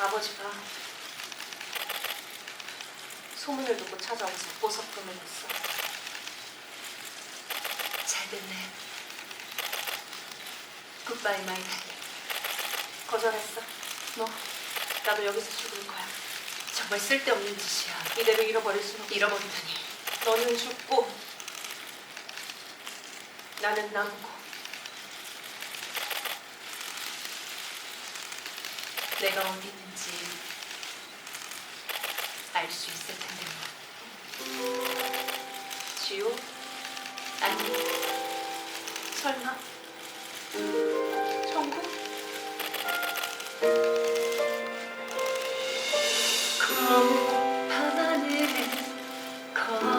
아버지가 소문을 듣고 찾아와서 보석금을 냈어. 잘 됐네. 굿바이 마이 달리. 거절했어. 너 나도 여기서 죽을 거야. 정말 쓸데없는 짓이야. 이대로 잃어버릴 수는 없어. 잃어버리다니. 너는 죽고 나는 남고. 내가 있는지 알 수 있을 텐데 뭐. 지우? 아니 설마 천국? 밤하늘에 검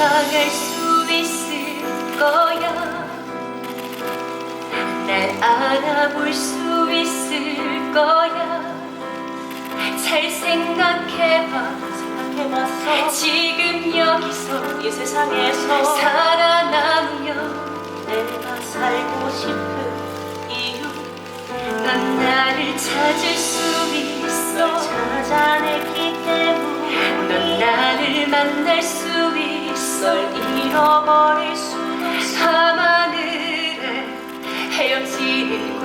알수 있을 거야. 날 알아볼 수 있을 거야. 잘 생각해봐 생각해봤어 지금 여기서 이 세상에서 살아남으면 내가 살고 싶은 이유. 넌 나를 찾을 수 있어. 찾아냈기 때문에. 넌 나를 만날 수 널 잃어버릴 수 밤하늘에 헤엄치는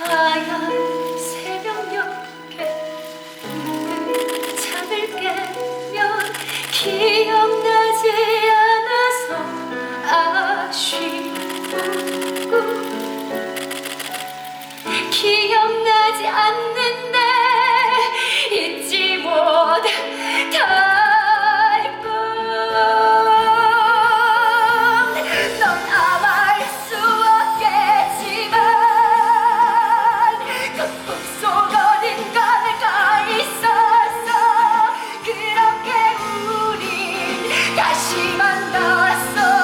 하얀 우린 다시 만났어